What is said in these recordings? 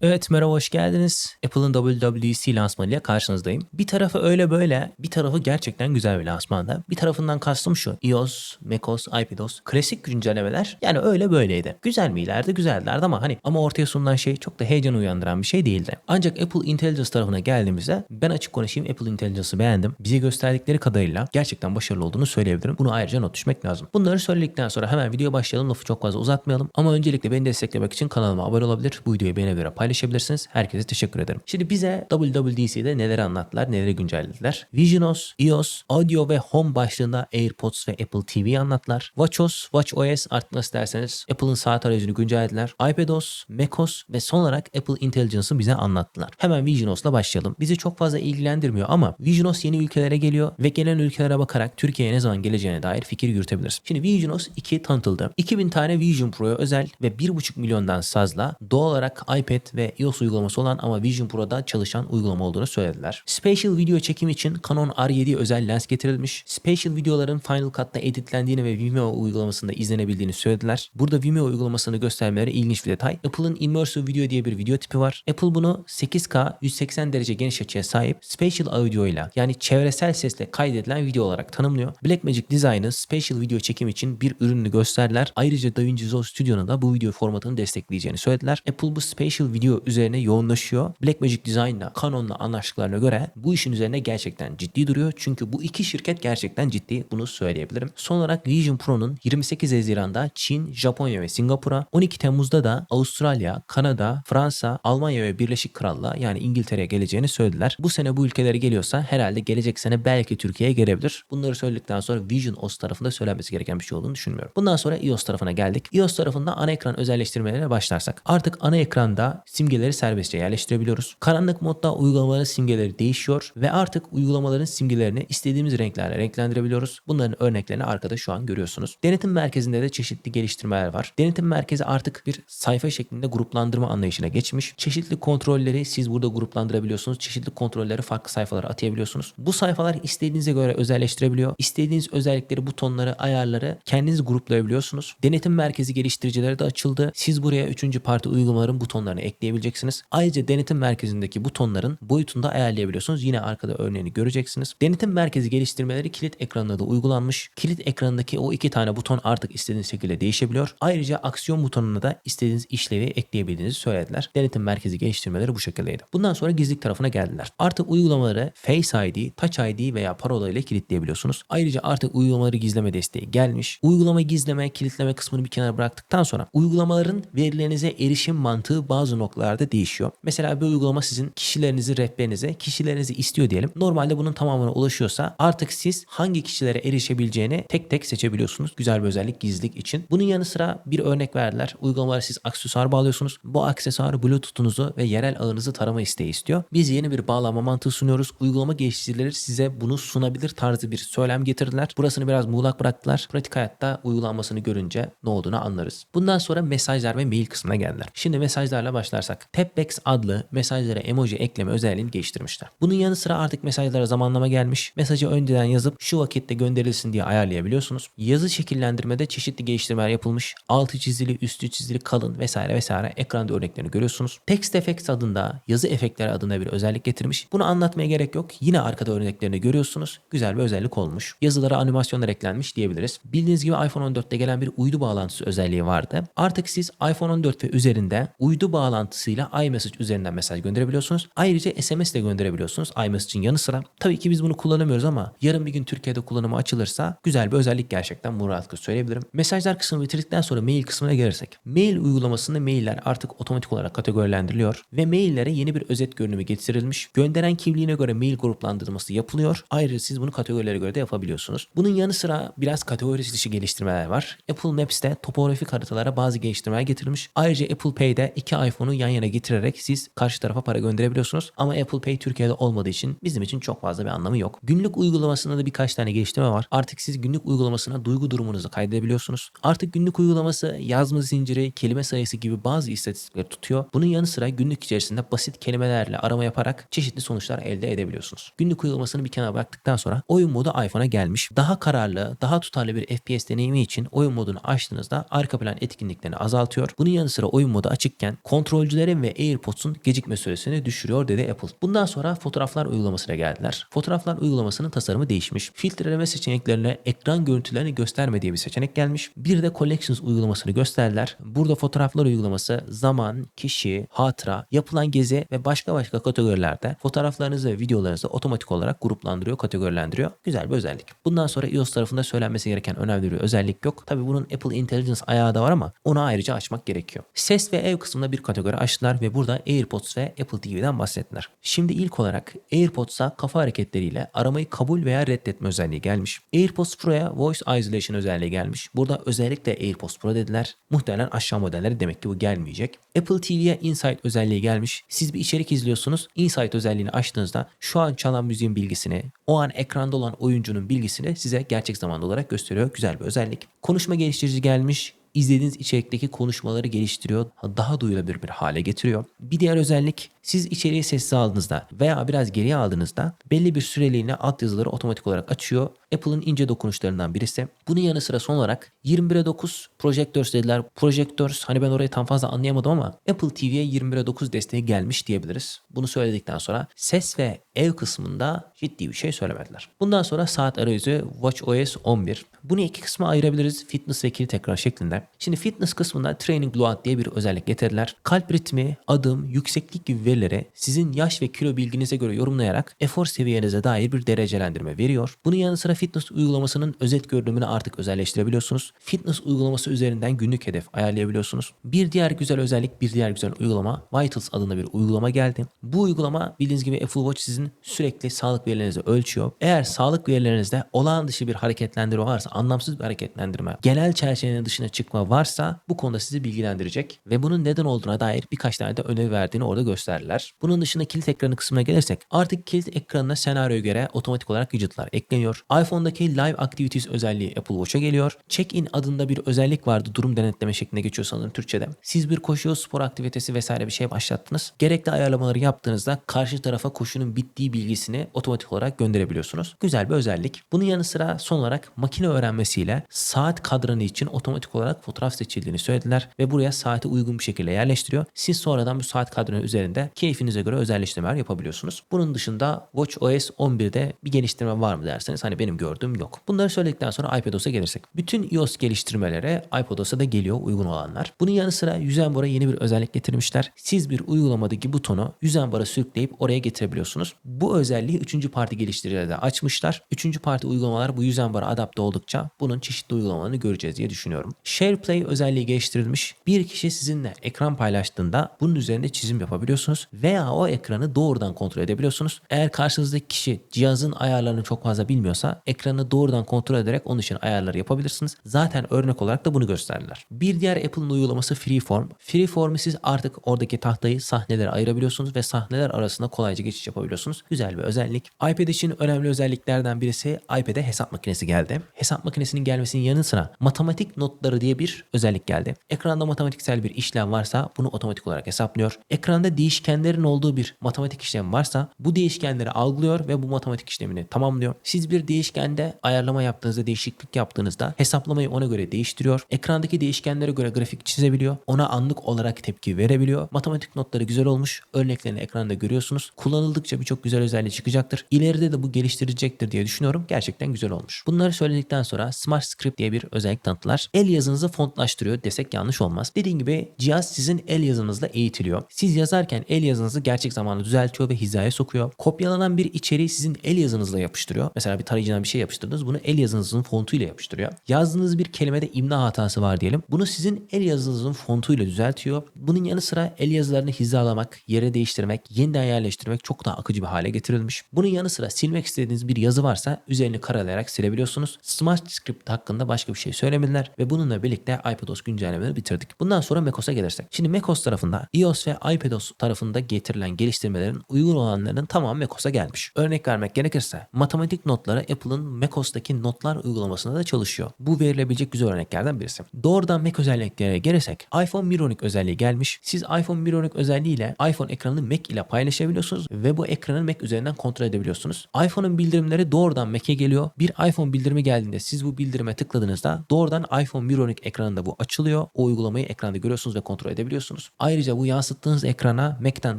Evet merhaba hoş geldiniz. Apple'ın WWDC lansmanıyla karşınızdayım. Bir tarafı öyle böyle, bir tarafı gerçekten güzel bir lansmanda. Bir tarafından kastım şu. iOS, macOS, iPadOS, klasik güncellemeler yani öyle böyleydi. Güzel miylerdi? Güzellerdi ama hani ama ortaya sunulan şey çok da heyecan uyandıran bir şey değildi. Ancak Apple Intelligence tarafına geldiğimizde ben açık konuşayım Apple Intelligence'ı beğendim. Bize gösterdikleri kadarıyla gerçekten başarılı olduğunu söyleyebilirim. Bunu ayrıca not düşmek lazım. Bunları söyledikten sonra hemen videoya başlayalım. Lafı çok fazla uzatmayalım. Ama öncelikle beni desteklemek için kanalıma abone olabilir. Bu videoyu beğene göre paylaşabilirsiniz. Herkese teşekkür ederim. Şimdi bize WWDC'de neleri anlattılar, neleri güncellediler. VisionOS, iOS, Audio ve Home başlığında AirPods ve Apple TV anlattılar. WatchOS, WatchOS artık nasıl derseniz Apple'ın saat arayüzünü güncellediler. iPadOS, macOS ve son olarak Apple Intelligence'ı bize anlattılar. Hemen VisionOS'la başlayalım. Bizi çok fazla ilgilendirmiyor ama VisionOS yeni ülkelere geliyor ve gelen ülkelere bakarak Türkiye'ye ne zaman geleceğine dair fikir yürütebiliriz. Şimdi VisionOS 2 tanıtıldı. 2000 tane Vision Pro'ya özel ve 1,5 milyondan fazla doğal olarak iPad ve iOS uygulaması olan ama Vision Pro'da çalışan uygulama olduğunu söylediler. Spatial video çekim için Canon R7 özel lens getirilmiş. Spatial videoların Final Cut'ta editlendiğini ve Vimeo uygulamasında izlenebildiğini söylediler. Burada Vimeo uygulamasını göstermeleri ilginç bir detay. Apple'ın Immersive Video diye bir video tipi var. Apple bunu 8K 180 derece geniş açıya sahip Spatial Audio ile yani çevresel sesle kaydedilen video olarak tanımlıyor. Blackmagic Design'ın Spatial video çekim için bir ürününü gösterdiler. Ayrıca DaVinci Resolve Studio'nun da bu video formatını destekleyeceğini söylediler. Apple bu Spatial Video üzerine yoğunlaşıyor. Blackmagic Design'la Canon'la anlaştıklarına göre bu işin üzerine gerçekten ciddi duruyor. Çünkü bu iki şirket gerçekten ciddi bunu söyleyebilirim. Son olarak Vision Pro'nun 28 Haziran'da Çin, Japonya ve Singapur'a, 12 Temmuz'da da Avustralya, Kanada, Fransa, Almanya ve Birleşik Krallığa yani İngiltere'ye geleceğini söylediler. Bu sene bu ülkelere geliyorsa herhalde gelecek sene belki Türkiye'ye gelebilir. Bunları söyledikten sonra Vision OS tarafında söylenmesi gereken bir şey olduğunu düşünmüyorum. Bundan sonra iOS tarafına geldik. iOS tarafında ana ekran özelleştirmelere başlarsak. Artık ana ekranda simgeleri serbestçe yerleştirebiliyoruz. Karanlık modda uygulamaların simgeleri değişiyor ve artık uygulamaların simgelerini istediğimiz renklerle renklendirebiliyoruz. Bunların örneklerini arkada şu an görüyorsunuz. Denetim merkezinde de çeşitli geliştirmeler var. Denetim merkezi artık bir sayfa şeklinde gruplandırma anlayışına geçmiş. Çeşitli kontrolleri siz burada gruplandırabiliyorsunuz. Çeşitli kontrolleri farklı sayfalara atayabiliyorsunuz. Bu sayfalar istediğinize göre özelleştirebiliyor. İstediğiniz özellikleri, butonları, ayarları kendiniz gruplayabiliyorsunuz. Denetim merkezi geliştiricileri de açıldı. Siz buraya üçüncü parti uygulamaların butonlarını ekleyebileceksiniz. Ayrıca denetim merkezindeki butonların boyutunu da ayarlayabiliyorsunuz. Yine arkada örneğini göreceksiniz. Denetim merkezi geliştirmeleri kilit ekranına da uygulanmış. Kilit ekranındaki o iki tane buton artık istediğiniz şekilde değişebiliyor. Ayrıca aksiyon butonuna da istediğiniz işlevi ekleyebildiğinizi söylediler. Denetim merkezi geliştirmeleri bu şekildeydi. Bundan sonra gizlilik tarafına geldiler. Artık uygulamaları Face ID, Touch ID veya parola ile kilitleyebiliyorsunuz. Ayrıca artık uygulamaları gizleme desteği gelmiş. Uygulama gizleme, kilitleme kısmını bir kenara bıraktıktan sonra uygulamaların verilerinize erişim mantığı bazı noktalarda değişiyor. Mesela bir uygulama sizin kişilerinizi, rehberinize, kişilerinizi istiyor diyelim. Normalde bunun tamamına ulaşıyorsa artık siz hangi kişilere erişebileceğini tek tek seçebiliyorsunuz. Güzel bir özellik gizlilik için. Bunun yanı sıra bir örnek verdiler. Uygulamalara siz aksesuar bağlıyorsunuz. Bu aksesuar Bluetooth'unuzu ve yerel ağınızı tarama isteği istiyor. Biz yeni bir bağlama mantığı sunuyoruz. Uygulama geliştiricileri size bunu sunabilir tarzı bir söylem getirdiler. Burasını biraz muğlak bıraktılar. Pratik hayatta uygulanmasını görünce ne olduğunu anlarız. Bundan sonra mesajlar ve mail kısmına geldiler. Şimdi mesajlarla başlarsak. Tapbacks adlı mesajlara emoji ekleme özelliğini geliştirmişler. Bunun yanı sıra artık mesajlara zamanlama gelmiş. Mesajı önceden yazıp şu vakitte gönderilsin diye ayarlayabiliyorsunuz. Yazı şekillendirmede çeşitli geliştirmeler yapılmış. Altı çizili, üstü çizili, kalın vesaire vesaire ekranda örneklerini görüyorsunuz. Text Effects adında yazı efektleri adına bir özellik getirmiş. Bunu anlatmaya gerek yok. Yine arkada örneklerini görüyorsunuz. Güzel bir özellik olmuş. Yazılara animasyonlar eklenmiş diyebiliriz. Bildiğiniz gibi iPhone 14'te gelen bir uydu bağlantısı özelliği vardı. Artık siz iPhone 14 ve üzerinde uydu bağlantısıyla iMessage üzerinden mesaj gönderebiliyorsunuz. Ayrıca SMS de gönderebiliyorsunuz iMessage'in yanı sıra. Tabii ki biz bunu kullanamıyoruz ama yarın bir gün Türkiye'de kullanımı açılırsa güzel bir özellik gerçekten bunu rahatlıkla söyleyebilirim. Mesajlar kısmını bitirdikten sonra mail kısmına gelirsek. Mail uygulamasında mailler artık otomatik olarak kategorilendiriliyor ve maillere yeni bir özet görünümü getirilmiş. Gönderen kimliğine göre mail gruplandırması yapılıyor. Ayrıca siz bunu kategorilere göre de yapabiliyorsunuz. Bunun yanı sıra biraz kategori dışı geliştirmeler var. Apple Maps'te topografik haritalara bazı geliştirmeler getirilmiş. Ayrıca Apple Pay'de iki iPhone'u yan yana getirerek siz karşı tarafa para gönderebiliyorsunuz. Ama Apple Pay Türkiye'de olmadığı için bizim için çok fazla bir anlamı yok. Günlük uygulamasında da birkaç tane geliştirme var. Artık siz günlük uygulamasına duygu durumunuzu kaydedebiliyorsunuz. Artık günlük uygulaması yazma zinciri, kelime sayısı gibi bazı istatistikleri tutuyor. Bunun yanı sıra günlük içerisinde basit kelimelerle arama yaparak çeşitli sonuçlar elde edebiliyorsunuz. Günlük uygulamasını bir kenara bıraktıktan sonra oyun modu iPhone'a gelmiş. Daha kararlı, daha tutarlı bir FPS deneyimi için oyun modunu açtığınızda arka plan etkinliklerini azaltıyor. Bunun yanı sıra oyun modu açıkken kontrol kontrolcülerin ve AirPods'un gecikme süresini düşürüyor dedi Apple. Bundan sonra fotoğraflar uygulamasına geldiler. Fotoğraflar uygulamasının tasarımı değişmiş. Filtreleme seçeneklerine ekran görüntülerini gösterme diye bir seçenek gelmiş. Bir de Collections uygulamasını gösterdiler. Burada fotoğraflar uygulaması zaman, kişi, hatıra, yapılan gezi ve başka başka kategorilerde fotoğraflarınızı ve videolarınızı otomatik olarak gruplandırıyor, kategorilendiriyor. Güzel bir özellik. Bundan sonra iOS tarafında söylenmesi gereken önemli bir özellik yok. Tabi bunun Apple Intelligence ayağı da var ama onu ayrıca açmak gerekiyor. Ses ve ev kısmında bir kategori açtılar ve burada AirPods ve Apple TV'den bahsettiler. Şimdi ilk olarak AirPods'a kafa hareketleriyle aramayı kabul veya reddetme özelliği gelmiş. AirPods Pro'ya Voice Isolation özelliği gelmiş. Burada özellikle AirPods Pro dediler. Muhtemelen aşağı modelleri demek ki bu gelmeyecek. Apple TV'ye Insight özelliği gelmiş. Siz bir içerik izliyorsunuz. Insight özelliğini açtığınızda şu an çalan müziğin bilgisini, o an ekranda olan oyuncunun bilgisini size gerçek zamanda olarak gösteriyor. Güzel bir özellik. Konuşma geliştirici gelmiş izlediğiniz içerikteki konuşmaları geliştiriyor, daha duyulabilir bir hale getiriyor. Bir diğer özellik siz içeriği sessiz aldığınızda veya biraz geriye aldığınızda belli bir süreliğine altyazıları otomatik olarak açıyor. Apple'ın ince dokunuşlarından birisi. Bunun yanı sıra son olarak 21'e 9 Projectors dediler. Projectors hani ben orayı tam fazla anlayamadım ama Apple TV'ye 21'e 9 desteği gelmiş diyebiliriz. Bunu söyledikten sonra ses ve ev kısmında ciddi bir şey söylemediler. Bundan sonra saat arayüzü WatchOS 11. Bunu iki kısma ayırabiliriz. Fitness ve kilit ekran şeklinde. Şimdi fitness kısmında Training Load diye bir özellik getirdiler. Kalp ritmi, adım, yükseklik gibi verileri sizin yaş ve kilo bilginize göre yorumlayarak efor seviyenize dair bir derecelendirme veriyor. Bunun yanı sıra fitness uygulamasının özet görünümünü artık özelleştirebiliyorsunuz. Fitness uygulaması üzerinden günlük hedef ayarlayabiliyorsunuz. Bir diğer güzel özellik, bir diğer güzel uygulama Vitals adında bir uygulama geldi. Bu uygulama bildiğiniz gibi Apple Watch sizin sürekli sağlık verilerinizi ölçüyor. Eğer sağlık verilerinizde olağan dışı bir hareketlendirme varsa, anlamsız bir hareketlendirme, genel çerçevenin dışına çıkma varsa bu konuda sizi bilgilendirecek ve bunun neden olduğuna dair birkaç tane de öneri verdiğini orada gösterdiler. Bunun dışında kilit ekranı kısmına gelirsek artık kilit ekranına senaryoya göre otomatik olarak widgetlar ekleniyor. iPhone'daki Live Activities özelliği Apple Watch'a geliyor. Check-in adında bir özellik vardı. Durum denetleme şeklinde geçiyor sanırım Türkçe'de. Siz bir koşu, spor aktivitesi vesaire bir şey başlattınız. Gerekli ayarlamaları yaptığınızda karşı tarafa koşunun bittiği bilgisini otomatik olarak gönderebiliyorsunuz. Güzel bir özellik. Bunun yanı sıra son olarak makine öğrenmesiyle saat kadranı için otomatik olarak fotoğraf seçildiğini söylediler ve buraya saate uygun bir şekilde yerleştiriyor. Siz sonradan bu saat kadranı üzerinde keyfinize göre özelleştirmeler yapabiliyorsunuz. Bunun dışında WatchOS 11'de bir geliştirme var mı derseniz hani benim gördüğüm yok. Bunları söyledikten sonra iPadOS'a gelirsek. Bütün iOS geliştirmeleri iPadOS'a da geliyor uygun olanlar. Bunun yanı sıra Yüzenbar'a yeni bir özellik getirmişler. Siz bir uygulamadaki butonu Yüzenbar'a sürükleyip oraya getirebiliyorsunuz. Bu özelliği 3. parti geliştiricileri de açmışlar. 3. parti uygulamalar bu Yüzenbar'a adapte oldukça bunun çeşitli uygulamalarını göreceğiz diye düşünüyorum. SharePlay özelliği geliştirilmiş. Bir kişi sizinle ekran paylaştığında bunun üzerinde çizim yapabiliyorsunuz veya o ekranı doğrudan kontrol edebiliyorsunuz. Eğer karşınızdaki kişi cihazın ayarlarını çok fazla bilmiyorsa ekranı doğrudan kontrol ederek onun için ayarları yapabilirsiniz. Zaten örnek olarak da bunu gösterdiler. Bir diğer Apple'ın uygulaması Freeform. Freeform'u siz artık oradaki tahtayı sahnelere ayırabiliyorsunuz ve sahneler arasında kolayca geçiş yapabiliyorsunuz. Güzel bir özellik. iPad için önemli özelliklerden birisi iPad'e hesap makinesi geldi. Hesap makinesinin gelmesinin yanı sıra matematik notları diye bir özellik geldi. Ekranda matematiksel bir işlem varsa bunu otomatik olarak hesaplıyor. Ekranda değişkenlerin olduğu bir matematik işlem varsa bu değişkenleri algılıyor ve bu matematik işlemini tamamlıyor. Siz bir değişkende ayarlama yaptığınızda, değişiklik yaptığınızda hesaplamayı ona göre değiştiriyor. Ekrandaki değişkenlere göre grafik çizebiliyor. Ona anlık olarak tepki verebiliyor. Matematik notları güzel olmuş. Örneklerini ekranda görüyorsunuz. Kullanıldıkça birçok güzel özelliği çıkacaktır. İleride de bu geliştirecektir diye düşünüyorum. Gerçekten güzel olmuş. Bunları söyledikten sonra Smart Script diye bir özellik tanıttılar. El yazınızı fontlaştırıyor desek yanlış olmaz. Dediğim gibi cihaz sizin el yazınızla eğitiliyor. Siz yazarken el yazınızı gerçek zamanlı düzeltiyor ve hizaya sokuyor. Kopyalanan bir içeriği sizin el yazınızla yapıştırıyor. Mesela bir tarayıcıdan bir şey yapıştırdınız. Bunu el yazınızın fontuyla yapıştırıyor. Yazdığınız bir kelimede imla hatası var diyelim. Bunu sizin el yazınızın fontuyla düzeltiyor. Bunun yanı sıra el yazılarını hizalamak, yere değiştirmek, yeniden yerleştirmek çok daha akıcı bir hale getirilmiş. Bunun yanı sıra silmek istediğiniz bir yazı varsa üzerini karalayarak silebiliyorsunuz. Smart Script hakkında başka bir şey söylemediler ve bununla birlikte iPadOS güncellemelerini bitirdik. Bundan sonra macOS'a gelirsek. Şimdi macOS tarafında iOS ve iPadOS tarafında tarafında getirilen geliştirmelerin uygun olanlarının tamamı macOS'a gelmiş. Örnek vermek gerekirse matematik notları Apple'ın macOS'taki notlar uygulamasında da çalışıyor. Bu verilebilecek güzel örneklerden birisi. Doğrudan Mac özelliklere gelirsek iPhone Mirrorlink özelliği gelmiş. Siz iPhone Mirrorlink özelliğiyle iPhone ekranını Mac ile paylaşabiliyorsunuz ve bu ekranı Mac üzerinden kontrol edebiliyorsunuz. iPhone'un bildirimleri doğrudan Mac'e geliyor. Bir iPhone bildirimi geldiğinde siz bu bildirime tıkladığınızda doğrudan iPhone Mirrorlink ekranında bu açılıyor. O uygulamayı ekranda görüyorsunuz ve kontrol edebiliyorsunuz. Ayrıca bu yansıttığınız ekrana Mac'ten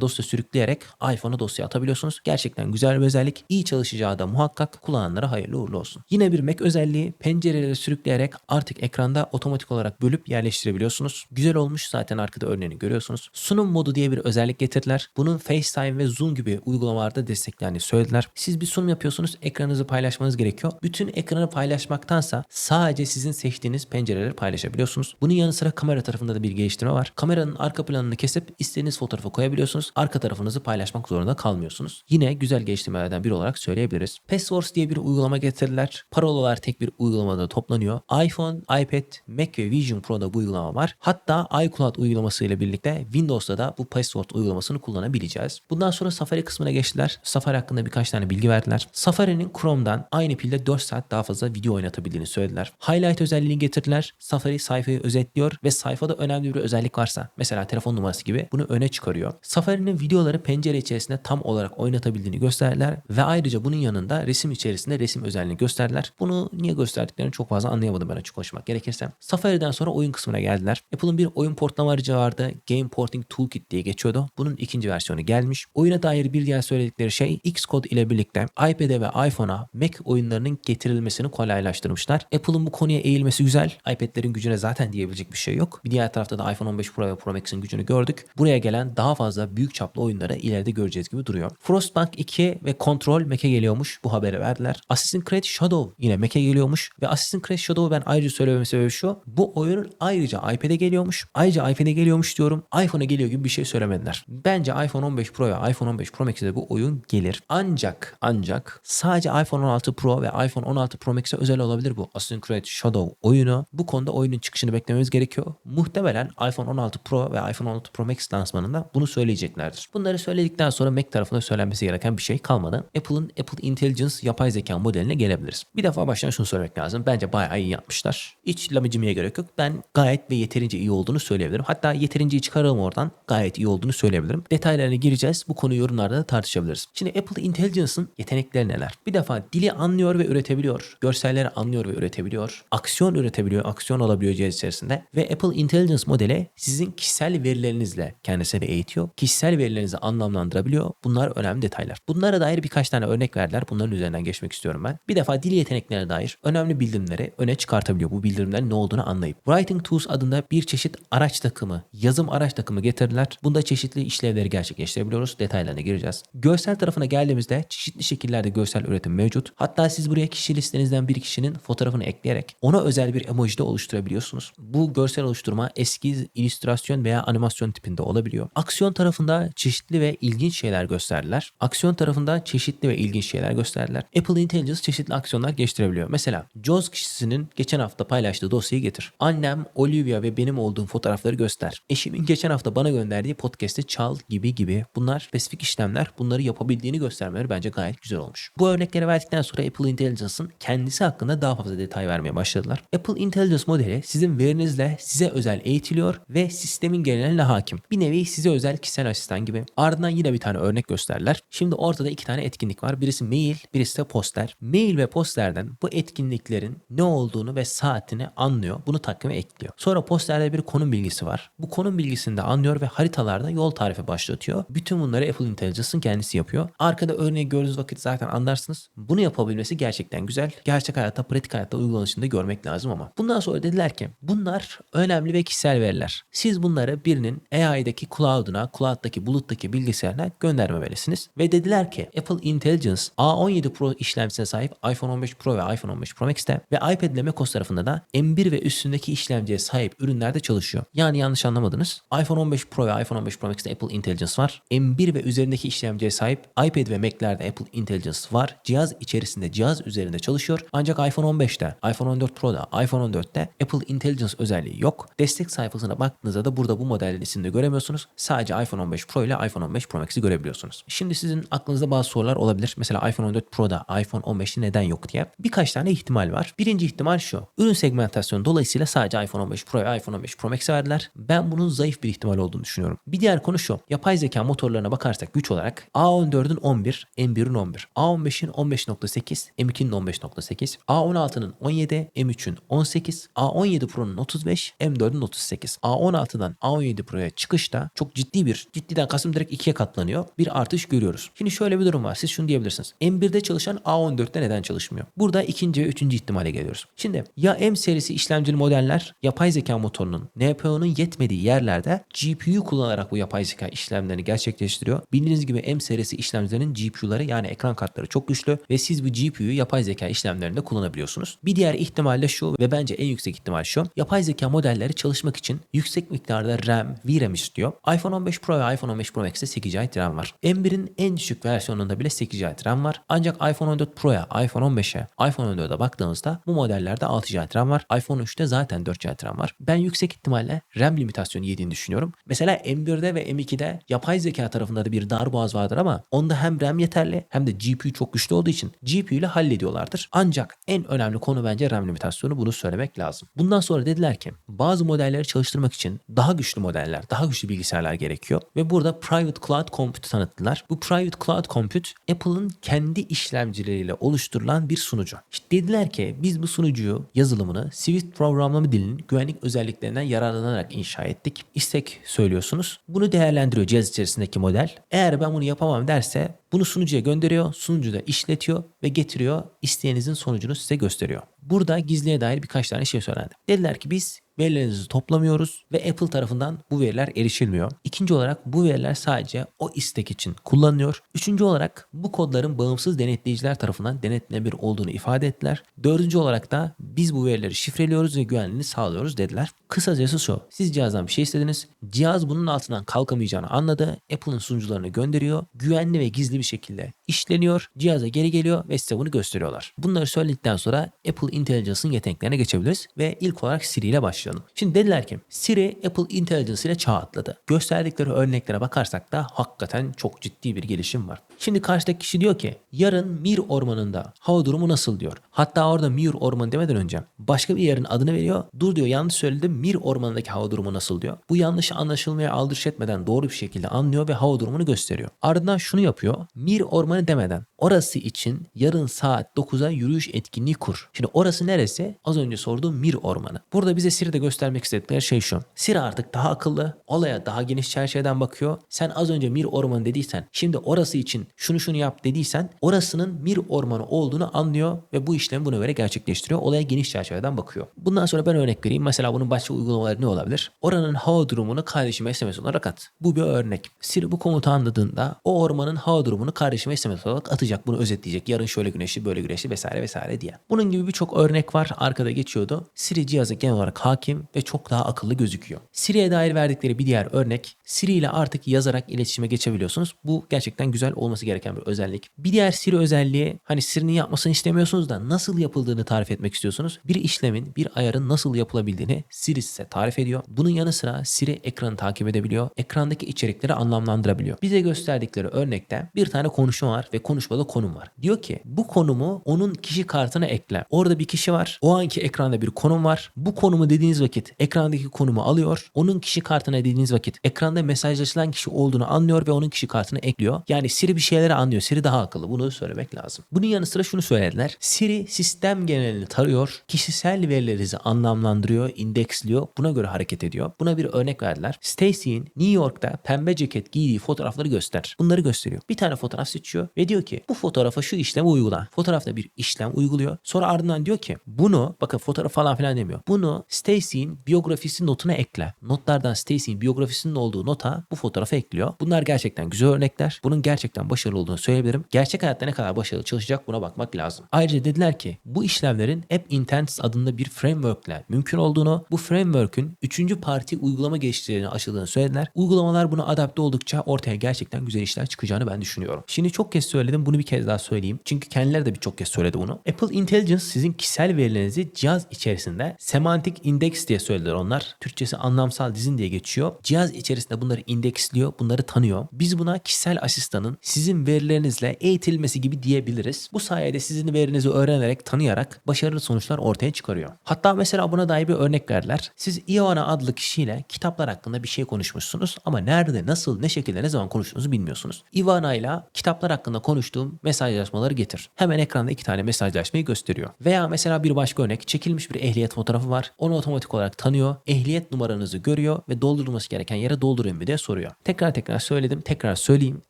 dosya sürükleyerek iPhone'a dosya atabiliyorsunuz. Gerçekten güzel bir özellik. İyi çalışacağı da muhakkak kullananlara hayırlı uğurlu olsun. Yine bir Mac özelliği pencereleri sürükleyerek artık ekranda otomatik olarak bölüp yerleştirebiliyorsunuz. Güzel olmuş zaten arkada örneğini görüyorsunuz. Sunum modu diye bir özellik getirdiler. Bunun FaceTime ve Zoom gibi uygulamalarda desteklendiğini söylediler. Siz bir sunum yapıyorsunuz, ekranınızı paylaşmanız gerekiyor. Bütün ekranı paylaşmaktansa sadece sizin seçtiğiniz pencereleri paylaşabiliyorsunuz. Bunun yanı sıra kamera tarafında da bir geliştirme var. Kameranın arka planını kesip istediğiniz fotoğrafı koyabiliyorsunuz. Arka tarafınızı paylaşmak zorunda kalmıyorsunuz. Yine güzel geliştirmelerden biri olarak söyleyebiliriz. Passwords diye bir uygulama getirdiler. Parolalar tek bir uygulamada toplanıyor. iPhone, iPad, Mac ve Vision Pro'da bu uygulama var. Hatta iCloud uygulaması ile birlikte Windows'ta da bu Password uygulamasını kullanabileceğiz. Bundan sonra Safari kısmına geçtiler. Safari hakkında birkaç tane bilgi verdiler. Safari'nin Chrome'dan aynı pilde 4 saat daha fazla video oynatabildiğini söylediler. Highlight özelliğini getirdiler. Safari sayfayı özetliyor ve sayfada önemli bir özellik varsa mesela telefon numarası gibi bunu öne çıkarıyor. Safari'nin videoları pencere içerisinde tam olarak oynatabildiğini gösterdiler ve ayrıca bunun yanında resim içerisinde resim özelliğini gösterdiler. Bunu niye gösterdiklerini çok fazla anlayamadım ben açık konuşmak gerekirse. Safari'den sonra oyun kısmına geldiler. Apple'ın bir oyun portlama aracı vardı. Game Porting Toolkit diye geçiyordu. Bunun ikinci versiyonu gelmiş. Oyuna dair bir diğer söyledikleri şey Xcode ile birlikte iPad'e ve iPhone'a Mac oyunlarının getirilmesini kolaylaştırmışlar. Apple'ın bu konuya eğilmesi güzel. iPad'lerin gücüne zaten diyebilecek bir şey yok. Bir diğer tarafta da iPhone 15 Pro ve Pro Max'in gücünü gördük. Buraya gelen daha fazla büyük çaplı oyunları ileride göreceğiz gibi duruyor. Frostpunk 2 ve Control Mac'e geliyormuş. Bu haberi verdiler. Assassin's Creed Shadow yine Mac'e geliyormuş. Ve Assassin's Creed Shadow'u ben ayrıca söylememin sebebi şu. Bu oyunun ayrıca iPad'e geliyormuş. Ayrıca iPad'e geliyormuş diyorum. iPhone'a geliyor gibi bir şey söylemediler. Bence iPhone 15 Pro ve iPhone 15 Pro Max'e de bu oyun gelir. Ancak ancak sadece iPhone 16 Pro ve iPhone 16 Pro Max'e özel olabilir bu Assassin's Creed Shadow oyunu. Bu konuda oyunun çıkışını beklememiz gerekiyor. Muhtemelen iPhone 16 Pro ve iPhone 16 Pro Max lansmanında bunu söyleyeceklerdir. Bunları söyledikten sonra Mac tarafında söylenmesi gereken bir şey kalmadı. Apple'ın Apple Intelligence yapay zeka modeline gelebiliriz. Bir defa baştan şunu söylemek lazım. Bence bayağı iyi yapmışlar. Hiç lamicimeye gerek yok. Ben gayet ve yeterince iyi olduğunu söyleyebilirim. Hatta yeterince çıkaralım oradan. Gayet iyi olduğunu söyleyebilirim. Detaylarına gireceğiz. Bu konuyu yorumlarda da tartışabiliriz. Şimdi Apple Intelligence'ın yetenekleri neler? Bir defa dili anlıyor ve üretebiliyor. Görselleri anlıyor ve üretebiliyor. Aksiyon üretebiliyor. Aksiyon alabiliyor cihaz içerisinde. Ve Apple Intelligence modeli sizin kişisel verilerinizle kendisini eğitiyor. Kişisel verilerinizi anlamlandırabiliyor. Bunlar önemli detaylar. Bunlara dair birkaç tane örnek verdiler. Bunların üzerinden geçmek istiyorum ben. Bir defa dil yeteneklerine dair önemli bildirimleri öne çıkartabiliyor. Bu bildirimlerin ne olduğunu anlayıp. Writing Tools adında bir çeşit araç takımı, yazım araç takımı getirdiler. Bunda çeşitli işlevleri gerçekleştirebiliyoruz. Detaylarına gireceğiz. Görsel tarafına geldiğimizde çeşitli şekillerde görsel üretim mevcut. Hatta siz buraya kişi listenizden bir kişinin fotoğrafını ekleyerek ona özel bir emoji de oluşturabiliyorsunuz. Bu görsel oluşturma eskiz, illüstrasyon veya animasyon tipinde olabiliyor. Aksiyon tarafında çeşitli ve ilginç şeyler gösterdiler. Aksiyon tarafında çeşitli ve ilginç şeyler gösterdiler. Apple Intelligence çeşitli aksiyonlar geliştirebiliyor. Mesela Jaws kişisinin geçen hafta paylaştığı dosyayı getir. Annem, Olivia ve benim olduğum fotoğrafları göster. Eşimin geçen hafta bana gönderdiği podcast'i çal gibi gibi. Bunlar spesifik işlemler. Bunları yapabildiğini göstermeleri bence gayet güzel olmuş. Bu örnekleri verdikten sonra Apple Intelligence'ın kendisi hakkında daha fazla detay vermeye başladılar. Apple Intelligence modeli sizin verinizle size özel eğitiliyor ve sistemin geneline hakim. Bir nevi size özel kişisel asistan gibi. Ardından yine bir tane örnek gösterdiler. Şimdi ortada iki tane etkinlik var. Birisi mail, birisi de poster. Mail ve posterden bu etkinliklerin ne olduğunu ve saatini anlıyor. Bunu takvime ekliyor. Sonra posterde bir konum bilgisi var. Bu konum bilgisini de anlıyor ve haritalarda yol tarifi başlatıyor. Bütün bunları Apple Intelligence'ın kendisi yapıyor. Arkada örneği gördüğünüz vakit zaten anlarsınız. Bunu yapabilmesi gerçekten güzel. Gerçek hayatta, pratik hayatta uygulanışında görmek lazım ama. Bundan sonra dediler ki bunlar önemli ve kişisel veriler. Siz bunları birinin AI'daki cloud'una, cloud'daki buluttaki bilgisayarına göndermemelisiniz. Ve dediler ki Apple Intelligence A17 Pro işlemcisine sahip iPhone 15 Pro ve iPhone 15 Pro Max'te ve iPad ile macOS tarafında da M1 ve üstündeki işlemciye sahip ürünlerde çalışıyor. Yani yanlış anlamadınız. iPhone 15 Pro ve iPhone 15 Pro Max'te Apple Intelligence var. M1 ve üzerindeki işlemciye sahip iPad ve Mac'lerde Apple Intelligence var. Cihaz içerisinde cihaz üzerinde çalışıyor. Ancak iPhone 15'te, iPhone 14 Pro'da, iPhone 14'te Apple Intelligence özelliği yok. Destek sayfasına baktığınızda da burada bu modelin isimini göremiyorsunuz. Sadece iPhone iPhone 15 Pro ile iPhone 15 Pro Max'i görebiliyorsunuz. Şimdi sizin aklınızda bazı sorular olabilir. Mesela iPhone 14 Pro'da iPhone 15'te neden yok diye. Birkaç tane ihtimal var. Birinci ihtimal şu. Ürün segmentasyonu dolayısıyla sadece iPhone 15 Pro ve iPhone 15 Pro Max'e verdiler. Ben bunun zayıf bir ihtimal olduğunu düşünüyorum. Bir diğer konu şu. Yapay zeka motorlarına bakarsak güç olarak A14'ün 11, M1'in 11, A15'in 15.8, M2'nin 15.8, A16'nın 17, M3'ün 18, A17 Pro'nun 35, M4'ün 38. A16'dan A17 Pro'ya çıkışta çok ciddi bir, ciddiden kastım direkt ikiye katlanıyor. Bir artış görüyoruz. Şimdi şöyle bir durum var. Siz şunu diyebilirsiniz. M1'de çalışan A14'te neden çalışmıyor? Burada ikinci ve üçüncü ihtimale geliyoruz. Şimdi ya M serisi işlemcili modeller yapay zeka motorunun NPU'nun yetmediği yerlerde GPU kullanarak bu yapay zeka işlemlerini gerçekleştiriyor. Bildiğiniz gibi M serisi işlemcilerin GPU'ları yani ekran kartları çok güçlü ve siz bu GPU'yu yapay zeka işlemlerinde kullanabiliyorsunuz. Bir diğer ihtimal de şu ve bence en yüksek ihtimal şu. Yapay zeka modelleri çalışmak için yüksek miktarda RAM, VRAM istiyor. iPhone 15 Pro ve iPhone 15 Pro Max'te 8 GB RAM var. M1'in en düşük versiyonunda bile 8 GB RAM var. Ancak iPhone 14 Pro'ya, iPhone 15'e, iPhone 14'e baktığınızda bu modellerde 6 GB RAM var. iPhone 3'te zaten 4 GB RAM var. Ben yüksek ihtimalle RAM limitasyonu yediğini düşünüyorum. Mesela M1'de ve M2'de yapay zeka tarafında da bir darboğaz vardır ama onda hem RAM yeterli hem de GPU çok güçlü olduğu için GPU ile hallediyorlardır. Ancak en önemli konu bence RAM limitasyonu bunu söylemek lazım. Bundan sonra dediler ki bazı modelleri çalıştırmak için daha güçlü modeller, daha güçlü bilgisayarlar gerekiyor ve burada Private Cloud Compute tanıttılar. Bu Private Cloud Compute Apple'ın kendi işlemcileriyle oluşturulan bir sunucu. İşte dediler ki biz bu sunucuyu yazılımını Swift programlama dilinin güvenlik özelliklerinden yararlanarak inşa ettik. İstek söylüyorsunuz. Bunu değerlendiriyor cihaz içerisindeki model. Eğer ben bunu yapamam derse bunu sunucuya gönderiyor, sunucu da işletiyor ve getiriyor. İsteğinizin sonucunu size gösteriyor. Burada gizliye dair birkaç tane şey söylendi. Dediler ki biz verilerinizi toplamıyoruz ve Apple tarafından bu veriler erişilmiyor. İkinci olarak bu veriler sadece o istek için kullanılıyor. Üçüncü olarak bu kodların bağımsız denetleyiciler tarafından denetlenebilir olduğunu ifade ettiler. Dördüncü olarak da biz bu verileri şifreliyoruz ve güvenliğini sağlıyoruz dediler. Kısacası şu. Siz cihazdan bir şey istediniz. Cihaz bunun altından kalkamayacağını anladı. Apple'ın sunucularını gönderiyor. Güvenli ve gizli bir şekilde işleniyor. Cihaza geri geliyor ve size bunu gösteriyorlar. Bunları söyledikten sonra Apple Intelligence'ın yeteneklerine geçebiliriz ve ilk olarak Siri ile başlayalım. Şimdi dediler ki Siri Apple Intelligence ile çağ atladı. Gösterdikleri örneklere bakarsak da hakikaten çok ciddi bir gelişim var. Şimdi karşıdaki kişi diyor ki yarın Mir Ormanı'nda hava durumu nasıl diyor. Hatta orada Mir Ormanı demeden önce başka bir yerin adını veriyor. Dur diyor yanlış söyledim Mir Ormanı'ndaki hava durumu nasıl diyor. Bu yanlış anlaşılmaya aldırış etmeden doğru bir şekilde anlıyor ve hava durumunu gösteriyor. Ardından şunu yapıyor. Mir Ormanı demeden orası için yarın saat 9'a yürüyüş etkinliği kur. Şimdi orası neresi? Az önce sorduğum Mir Ormanı. Burada bize Siri'de göstermek istedikleri şey şu. Siri artık daha akıllı, olaya daha geniş çerçeveden bakıyor. Sen az önce Mir Ormanı dediysen, şimdi orası için şunu şunu yap dediysen orasının Mir Ormanı olduğunu anlıyor ve bu işlemi buna göre gerçekleştiriyor. Olaya geniş çerçeveden bakıyor. Bundan sonra ben örnek vereyim. Mesela bunun başka uygulamaları ne olabilir? Oranın hava durumunu kardeşime SMS olarak at. Bu bir örnek. Siri bu komutu anladığında o ormanın hava durumunu kardeşime SMS olarak atacak. Bunu özetleyecek. Yarın şöyle güneşli böyle güneşli vesaire vesaire diye. Bunun gibi birçok örnek var. Arkada geçiyordu. Siri cihaza genel olarak hakim ve çok daha akıllı gözüküyor. Siri'ye dair verdikleri bir diğer örnek. Siri ile artık yazarak iletişime geçebiliyorsunuz. Bu gerçekten güzel olması gereken bir özellik. Bir diğer Siri özelliği hani Siri'nin yapmasını istemiyorsunuz da nasıl yapıldığını tarif etmek istiyorsunuz. Bir işlemin, bir ayarın nasıl yapılabildiğini Siri size tarif ediyor. Bunun yanı sıra Siri ekranı takip edebiliyor. Ekrandaki içerikleri anlamlandırabiliyor. Bize gösterdikleri örnekte bir tane konuşma var ve konuşmada konum var. Diyor ki bu konumu onun kişi kartına ekle. Orada bir kişi var. O anki ekranda bir konum var. Bu konumu dediğiniz vakit ekrandaki konumu alıyor. Onun kişi kartına dediğiniz vakit ekranda mesajlaşılan kişi olduğunu anlıyor ve onun kişi kartına ekliyor. Yani Siri bir şeyleri anlıyor. Siri daha akıllı. Bunu söylemek lazım. Bunun yanı sıra şunu söylediler. Siri sistem genelini tarıyor. Kişisel verilerinizi anlamlandırıyor, indeksliyor. Buna göre hareket ediyor. Buna bir örnek verdiler. Stacy'in New York'ta pembe ceket giydiği fotoğrafları göster. Bunları gösteriyor. Bir tane fotoğraf seçiyor ve diyor ki bu fotoğrafa şu işlemi uygula. Fotoğrafta bir işlem uyguluyor. Sonra ardından diyor ki bunu bakın fotoğraf falan filan demiyor. Bunu Stacy'in biyografisi notuna ekle. Notlardan Stacy'in biyografisinin olduğu nota bu fotoğrafa ekliyor. Bunlar gerçekten güzel örnekler. Bunun gerçekten başarılı olduğunu söyleyebilirim. Gerçek hayatta ne kadar başarılı çalışacak buna bakmak lazım. Ayrıca dediler ki bu işlemlerin App Intents adında bir frameworkle mümkün olduğunu, bu framework'ün 3. parti uygulama geliştiricilerini aşıldığını söylediler. Uygulamalar buna adapte oldukça ortaya gerçekten güzel işler çıkacağını ben düşünüyorum. Şimdi çok kez söyledim Bunu bir kez daha söyleyeyim. Çünkü kendileri de birçok kez söyledi bunu. Apple Intelligence sizin kişisel verilerinizi cihaz içerisinde semantik index diye söylediler onlar. Türkçesi anlamsal dizin diye geçiyor. Cihaz içerisinde bunları indeksliyor, bunları tanıyor. Biz buna kişisel asistanın sizin verilerinizle eğitilmesi gibi diyebiliriz. Bu sayede sizin verinizi öğrenerek, tanıyarak başarılı sonuçlar ortaya çıkarıyor. Hatta mesela buna dair bir örnek verdiler. Siz Ioana adlı kişiyle kitaplar hakkında bir şey konuşmuşsunuz ama nerede, nasıl, ne şekilde, ne zaman konuştuğunuzu bilmiyorsunuz. Ivana ile kitaplar hakkında konuştuğum mesajlaşmaları getir. Hemen ekranda iki tane mesajlaşmayı gösteriyor. Veya mesela bir başka örnek çekilmiş bir ehliyet fotoğrafı var. Onu otomatik olarak tanıyor. Ehliyet numaranızı görüyor ve doldurulması gereken yere doldurun mu diye soruyor. Tekrar tekrar söyledim. Tekrar söyleyeyim.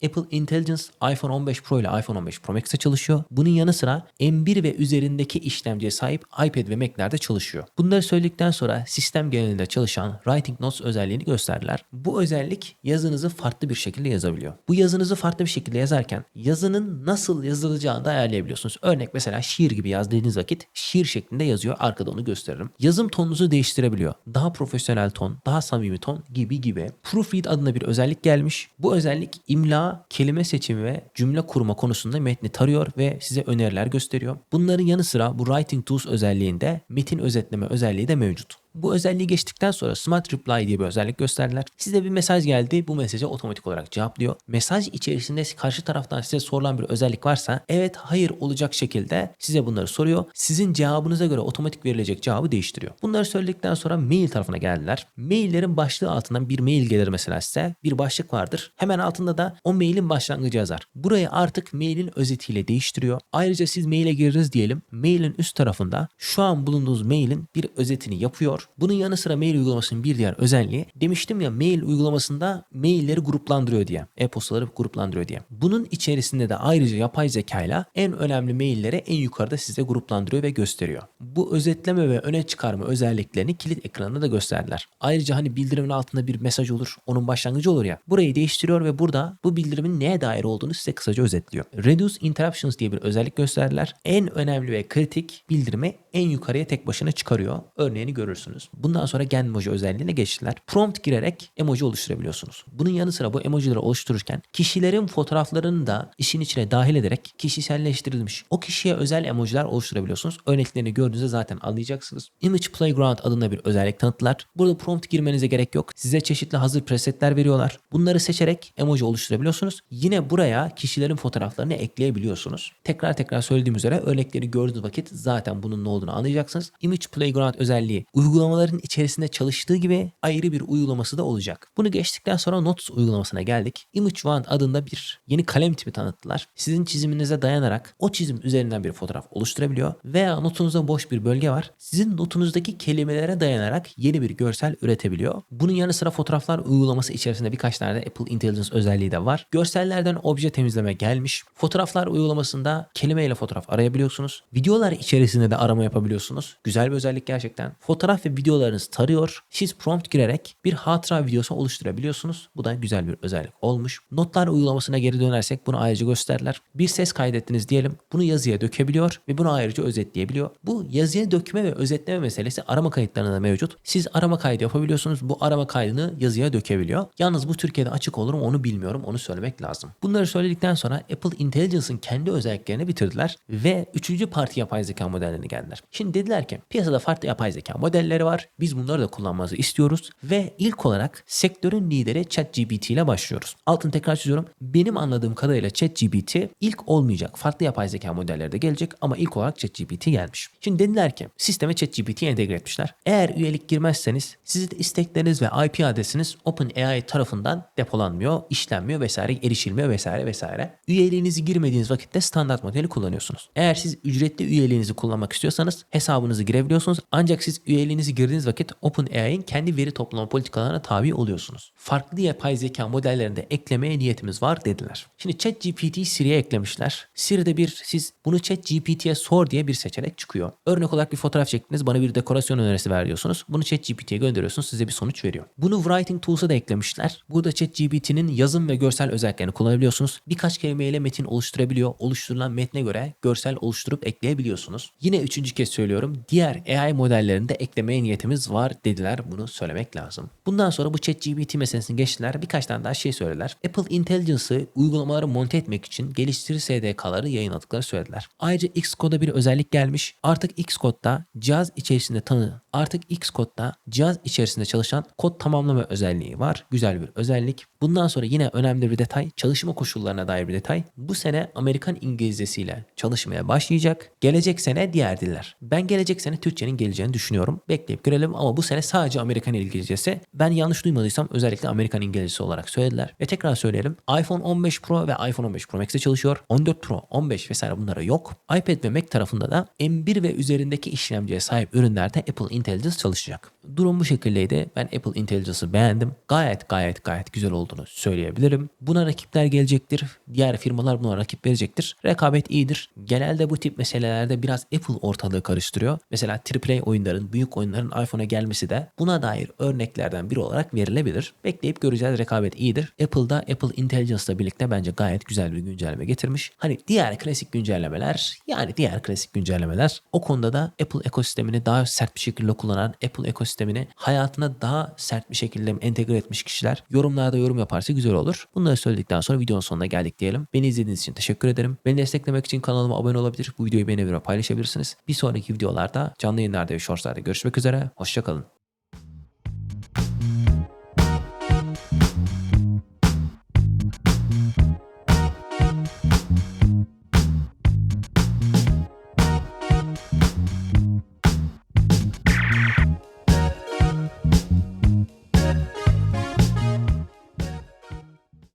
Apple Intelligence iPhone 15 Pro ile iPhone 15 Pro Max'te çalışıyor. Bunun yanı sıra M1 ve üzerindeki işlemciye sahip iPad ve Mac'lerde çalışıyor. Bunları söyledikten sonra sistem genelinde çalışan Writing Notes özelliğini gösterdiler. Bu özellik yazınızı farklı bir şekilde yazabiliyor. Bu yazınızı farklı bir şekilde yazarken yazının nasıl yazılacağını da ayarlayabiliyorsunuz. Örnek mesela şiir gibi yazdığınız vakit şiir şeklinde yazıyor. Arkada onu gösteririm. Yazım tonunuzu değiştirebiliyor. Daha profesyonel ton, daha samimi ton gibi gibi. Proofread adında bir özellik gelmiş. Bu özellik imla, kelime seçimi ve cümle kurma konusunda metni tarıyor ve size öneriler gösteriyor. Bunların yanı sıra bu Writing Tools özelliğinde metin özetleme özelliği de mevcut. Bu özelliği geçtikten sonra Smart Reply diye bir özellik gösterdiler. Size bir mesaj geldi. Bu mesaja otomatik olarak cevaplıyor. Mesaj içerisinde karşı taraftan size sorulan bir özellik varsa evet hayır olacak şekilde size bunları soruyor. Sizin cevabınıza göre otomatik verilecek cevabı değiştiriyor. Bunları söyledikten sonra mail tarafına geldiler. Maillerin başlığı altından bir mail gelir mesela size. Bir başlık vardır. Hemen altında da o mailin başlangıcı yazar. Burayı artık mailin özetiyle değiştiriyor. Ayrıca siz maile girdiniz diyelim. Mailin üst tarafında şu an bulunduğunuz mailin bir özetini yapıyor bunun yanı sıra mail uygulamasının bir diğer özelliği demiştim ya mail uygulamasında mailleri gruplandırıyor diye. E-postaları gruplandırıyor diye. Bunun içerisinde de ayrıca yapay zekayla en önemli mailleri en yukarıda size gruplandırıyor ve gösteriyor. Bu özetleme ve öne çıkarma özelliklerini kilit ekranında da gösterdiler. Ayrıca hani bildirimin altında bir mesaj olur, onun başlangıcı olur ya. Burayı değiştiriyor ve burada bu bildirimin neye dair olduğunu size kısaca özetliyor. Reduce Interruptions diye bir özellik gösterdiler. En önemli ve kritik bildirimi en yukarıya tek başına çıkarıyor. Örneğini görürsünüz. Bundan sonra gen emoji özelliğine geçtiler. Prompt girerek emoji oluşturabiliyorsunuz. Bunun yanı sıra bu emojileri oluştururken kişilerin fotoğraflarını da işin içine dahil ederek kişiselleştirilmiş o kişiye özel emojiler oluşturabiliyorsunuz. Örneklerini gördüğünüzde zaten anlayacaksınız. Image Playground adında bir özellik tanıttılar. Burada prompt girmenize gerek yok. Size çeşitli hazır presetler veriyorlar. Bunları seçerek emoji oluşturabiliyorsunuz. Yine buraya kişilerin fotoğraflarını ekleyebiliyorsunuz. Tekrar tekrar söylediğim üzere örnekleri gördüğünüz vakit zaten bunun ne olduğunu anlayacaksınız. Image Playground özelliği uygulamaların içerisinde çalıştığı gibi ayrı bir uygulaması da olacak. Bunu geçtikten sonra Notes uygulamasına geldik. Image One adında bir yeni kalem tipi tanıttılar. Sizin çiziminize dayanarak o çizim üzerinden bir fotoğraf oluşturabiliyor veya notunuzda boş bir bölge var. Sizin notunuzdaki kelimelere dayanarak yeni bir görsel üretebiliyor. Bunun yanı sıra fotoğraflar uygulaması içerisinde birkaç tane de Apple Intelligence özelliği de var. Görsellerden obje temizleme gelmiş. Fotoğraflar uygulamasında kelimeyle fotoğraf arayabiliyorsunuz. Videolar içerisinde de arama yapabiliyorsunuz. Güzel bir özellik gerçekten. Fotoğraf ve videolarınızı tarıyor. Siz prompt girerek bir hatıra videosu oluşturabiliyorsunuz. Bu da güzel bir özellik olmuş. Notlar uygulamasına geri dönersek bunu ayrıca gösterdiler. Bir ses kaydettiniz diyelim. Bunu yazıya dökebiliyor ve bunu ayrıca özetleyebiliyor. Bu yazıya dökme ve özetleme meselesi arama kayıtlarında da mevcut. Siz arama kaydı yapabiliyorsunuz. Bu arama kaydını yazıya dökebiliyor. Yalnız bu Türkiye'de açık olur mu onu bilmiyorum. Onu söylemek lazım. Bunları söyledikten sonra Apple Intelligence'ın kendi özelliklerini bitirdiler ve üçüncü parti yapay zeka modellerine geldiler. Şimdi dediler ki piyasada farklı yapay zeka modelleri var. Biz bunları da kullanmanızı istiyoruz ve ilk olarak sektörün lideri ChatGPT ile başlıyoruz. Altını tekrar çiziyorum. Benim anladığım kadarıyla ChatGPT ilk olmayacak. Farklı yapay zeka modelleri de gelecek ama ilk olarak ChatGPT gelmiş. Şimdi dediler ki sisteme ChatGPT entegre etmişler. Eğer üyelik girmezseniz sizin istekleriniz ve IP adresiniz OpenAI tarafından depolanmıyor, işlenmiyor vesaire, erişilmiyor vesaire vesaire. Üyeliğinizi girmediğiniz vakitte standart modeli kullanıyorsunuz. Eğer siz ücretli üyeliğinizi kullanmak istiyorsanız hesabınızı girebiliyorsunuz. Ancak siz üyeliğinizi girdiğiniz vakit OpenAI'nin kendi veri toplama politikalarına tabi oluyorsunuz. Farklı yapay zeka modellerinde eklemeye niyetimiz var dediler. Şimdi ChatGPT Siri'ye eklemişler. Siri'de bir siz bunu ChatGPT'ye sor diye bir seçenek çıkıyor. Örnek olarak bir fotoğraf çektiniz bana bir dekorasyon önerisi ver diyorsunuz. Bunu ChatGPT'ye gönderiyorsunuz size bir sonuç veriyor. Bunu Writing Tools'a da eklemişler. Burada ChatGPT'nin yazım ve görsel özelliklerini kullanabiliyorsunuz. Birkaç kelimeyle metin oluşturabiliyor. Oluşturulan metne göre görsel oluşturup ekleyebiliyorsunuz. Yine üçüncü kez söylüyorum. Diğer AI modellerinde eklemeye geliştirmeye niyetimiz var dediler. Bunu söylemek lazım. Bundan sonra bu ChatGPT meselesini geçtiler. Birkaç tane daha şey söylediler. Apple Intelligence'ı uygulamaları monte etmek için geliştiri SDK'ları yayınladıklarını söylediler. Ayrıca Xcode'a bir özellik gelmiş. Artık Xcode'da cihaz içerisinde tanı artık Xcode'da cihaz içerisinde çalışan kod tamamlama özelliği var. Güzel bir özellik. Bundan sonra yine önemli bir detay, çalışma koşullarına dair bir detay. Bu sene Amerikan İngilizcesiyle çalışmaya başlayacak. Gelecek sene diğer diller. Ben gelecek sene Türkçenin geleceğini düşünüyorum. Bekleyip görelim ama bu sene sadece Amerikan İngilizcesi. Ben yanlış duymadıysam özellikle Amerikan İngilizcesi olarak söylediler. Ve tekrar söyleyelim. iPhone 15 Pro ve iPhone 15 Pro Max'te çalışıyor. 14 Pro, 15 vesaire bunlara yok. iPad ve Mac tarafında da M1 ve üzerindeki işlemciye sahip ürünlerde Apple Intelligence çalışacak. Durum bu şekildeydi. Ben Apple Intelligence'ı beğendim. Gayet gayet gayet güzel olduğunu söyleyebilirim. Buna rakipler gelecektir. Diğer firmalar buna rakip verecektir. Rekabet iyidir. Genelde bu tip meselelerde biraz Apple ortalığı karıştırıyor. Mesela AAA oyunların, büyük oyunların iPhone'a gelmesi de buna dair örneklerden biri olarak verilebilir. Bekleyip göreceğiz. Rekabet iyidir. Apple'da Apple Intelligence'la birlikte bence gayet güzel bir güncelleme getirmiş. Hani diğer klasik güncellemeler yani diğer klasik güncellemeler o konuda da Apple ekosistemini daha sert bir şekilde kullanan, Apple ekosistemini hayatına daha sert bir şekilde entegre etmiş kişiler yorumlarda yorum yaparsa güzel olur. Bunları söyledikten sonra videonun sonuna geldik diyelim. Beni izlediğiniz için teşekkür ederim. Beni desteklemek için kanalıma abone olabilir. Bu videoyu beğenebilir paylaşabilirsiniz. Bir sonraki videolarda canlı yayınlarda ve shortslarda görüşmek üzere. Hoşçakalın.